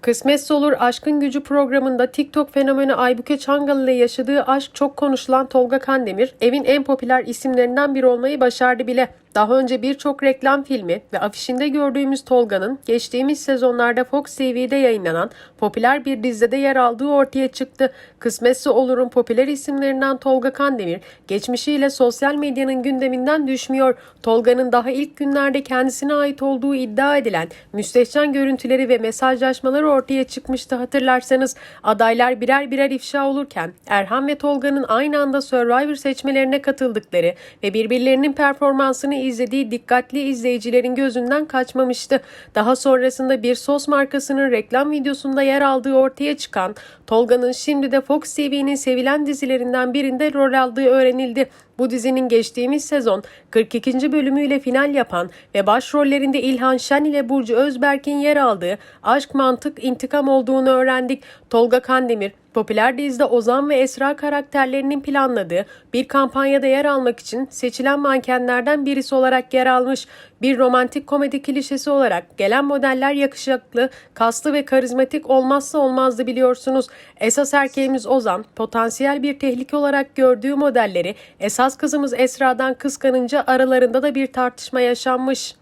Kısmetse Olur Aşkın Gücü programında TikTok fenomeni Aybüke Çangal ile yaşadığı aşk çok konuşulan Tolga Kandemir, evin en popüler isimlerinden biri olmayı başardı bile. Daha önce birçok reklam filmi ve afişinde gördüğümüz Tolga'nın geçtiğimiz sezonlarda Fox TV'de yayınlanan popüler bir dizide yer aldığı ortaya çıktı. Kısmetse Olur'un popüler isimlerinden Tolga Kandemir, geçmişiyle sosyal medyanın gündeminden düşmüyor. Tolga'nın daha ilk günlerde kendisine ait olduğu iddia edilen müstehcen görüntüleri ve mesajlaşmaları ortaya çıkmıştı hatırlarsanız. Adaylar birer birer ifşa olurken Erhan ve Tolga'nın aynı anda Survivor seçmelerine katıldıkları ve birbirlerinin performansını izlediği dikkatli izleyicilerin gözünden kaçmamıştı. Daha sonrasında bir sos markasının reklam videosunda yer aldığı ortaya çıkan Tolga'nın şimdi de Fox TV'nin sevilen dizilerinden birinde rol aldığı öğrenildi. Bu dizinin geçtiğimiz sezon 42. bölümüyle final yapan ve başrollerinde İlhan Şen ile Burcu Özberk'in yer aldığı Aşk Mantık İntikam olduğunu öğrendik. Tolga Kandemir popüler dizide Ozan ve Esra karakterlerinin planladığı bir kampanyada yer almak için seçilen mankenlerden birisi olarak yer almış. Bir romantik komedi klişesi olarak gelen modeller yakışıklı, kaslı ve karizmatik olmazsa olmazdı biliyorsunuz. Esas erkeğimiz Ozan, potansiyel bir tehlike olarak gördüğü modelleri esas kızımız Esra'dan kıskanınca aralarında da bir tartışma yaşanmış.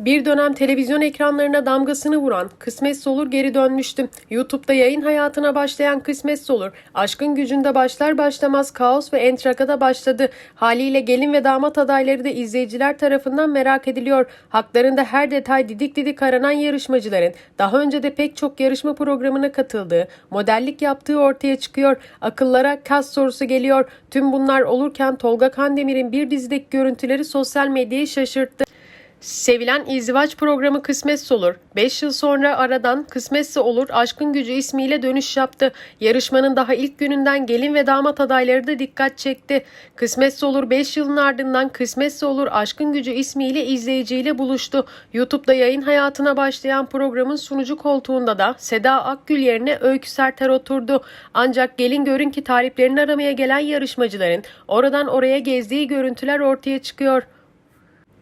Bir dönem televizyon ekranlarına damgasını vuran Kısmetse Olur geri dönmüştü. YouTube'da yayın hayatına başlayan Kısmetse Olur, aşkın gücünde başlar başlamaz kaos ve entrakada başladı. Haliyle gelin ve damat adayları da izleyiciler tarafından merak ediliyor. Haklarında her detay didik didik aranan yarışmacıların daha önce de pek çok yarışma programına katıldığı, modellik yaptığı ortaya çıkıyor. Akıllara kas sorusu geliyor. Tüm bunlar olurken Tolga Kandemir'in bir dizideki görüntüleri sosyal medyayı şaşırttı. Sevilen izdivaç programı Kısmetse Olur. 5 yıl sonra aradan Kısmetse Olur Aşkın Gücü ismiyle dönüş yaptı. Yarışmanın daha ilk gününden gelin ve damat adayları da dikkat çekti. Kısmetse Olur 5 yılın ardından Kısmetse Olur Aşkın Gücü ismiyle izleyiciyle buluştu. YouTube'da yayın hayatına başlayan programın sunucu koltuğunda da Seda Akgül yerine Öykü Serter oturdu. Ancak gelin görün ki taliplerini aramaya gelen yarışmacıların oradan oraya gezdiği görüntüler ortaya çıkıyor.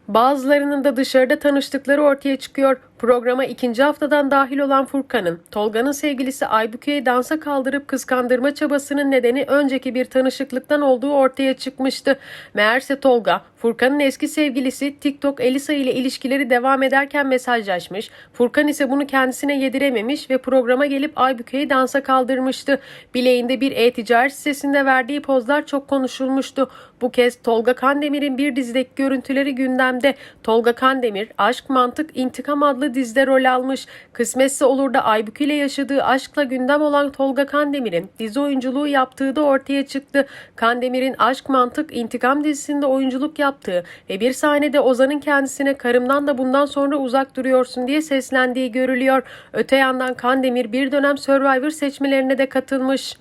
Bazılarının da dışarıda tanıştıkları ortaya çıkıyor. Programa ikinci haftadan dahil olan Furkan'ın, Tolga'nın sevgilisi Aybüke'yi dansa kaldırıp kıskandırma çabasının nedeni önceki bir tanışıklıktan olduğu ortaya çıkmıştı. Meğerse Tolga, Furkan'ın eski sevgilisi TikTok Elisa ile ilişkileri devam ederken mesajlaşmış. Furkan ise bunu kendisine yedirememiş ve programa gelip Aybüke'yi dansa kaldırmıştı. Bileğinde bir e-ticaret sitesinde verdiği pozlar çok konuşulmuştu. Bu kez Tolga Kandemir'in bir dizideki görüntüleri gündemde. Tolga Kandemir, Aşk Mantık İntikam adlı dizide rol almış. Kısmetse olur da Aybüke ile yaşadığı aşkla gündem olan Tolga Kandemir'in dizi oyunculuğu yaptığı da ortaya çıktı. Kandemir'in Aşk Mantık İntikam dizisinde oyunculuk yaptığı ve bir sahnede Ozan'ın kendisine karımdan da bundan sonra uzak duruyorsun diye seslendiği görülüyor. Öte yandan Kandemir bir dönem Survivor seçmelerine de katılmış.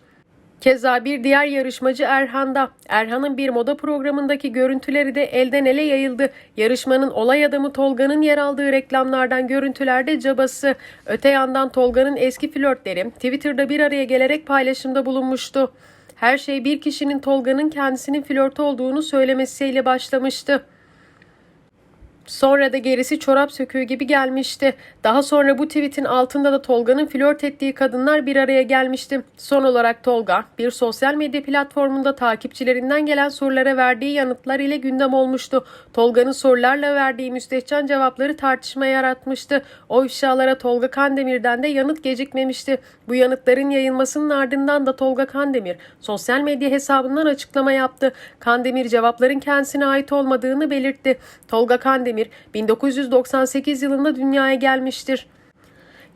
Keza bir diğer yarışmacı Erhan'da. Erhan'ın bir moda programındaki görüntüleri de elden ele yayıldı. Yarışmanın olay adamı Tolga'nın yer aldığı reklamlardan görüntülerde cabası. Öte yandan Tolga'nın eski flörtleri Twitter'da bir araya gelerek paylaşımda bulunmuştu. Her şey bir kişinin Tolga'nın kendisinin flörtü olduğunu söylemesiyle başlamıştı. Sonra da gerisi çorap söküğü gibi gelmişti. Daha sonra bu tweetin altında da Tolga'nın flört ettiği kadınlar bir araya gelmişti. Son olarak Tolga bir sosyal medya platformunda takipçilerinden gelen sorulara verdiği yanıtlar ile gündem olmuştu. Tolga'nın sorularla verdiği müstehcen cevapları tartışma yaratmıştı. O ifşalara Tolga Kandemir'den de yanıt gecikmemişti. Bu yanıtların yayılmasının ardından da Tolga Kandemir sosyal medya hesabından açıklama yaptı. Kandemir cevapların kendisine ait olmadığını belirtti. Tolga Kandemir 1998 yılında dünyaya gelmiştir.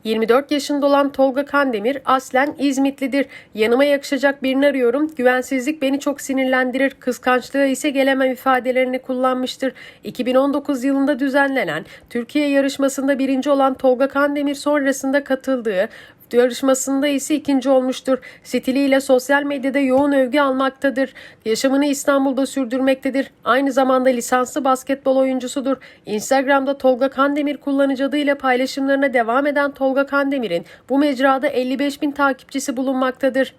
24 yaşında olan Tolga Kandemir aslen İzmitlidir. Yanıma yakışacak birini arıyorum. Güvensizlik beni çok sinirlendirir. Kıskançlığa ise gelemem ifadelerini kullanmıştır. 2019 yılında düzenlenen Türkiye yarışmasında birinci olan Tolga Kandemir sonrasında katıldığı yarışmasında ise ikinci olmuştur. Stiliyle sosyal medyada yoğun övgü almaktadır. Yaşamını İstanbul'da sürdürmektedir. Aynı zamanda lisanslı basketbol oyuncusudur. Instagram'da Tolga Kandemir kullanıcı adıyla paylaşımlarına devam eden Tolga Kandemir'in bu mecrada 55 bin takipçisi bulunmaktadır.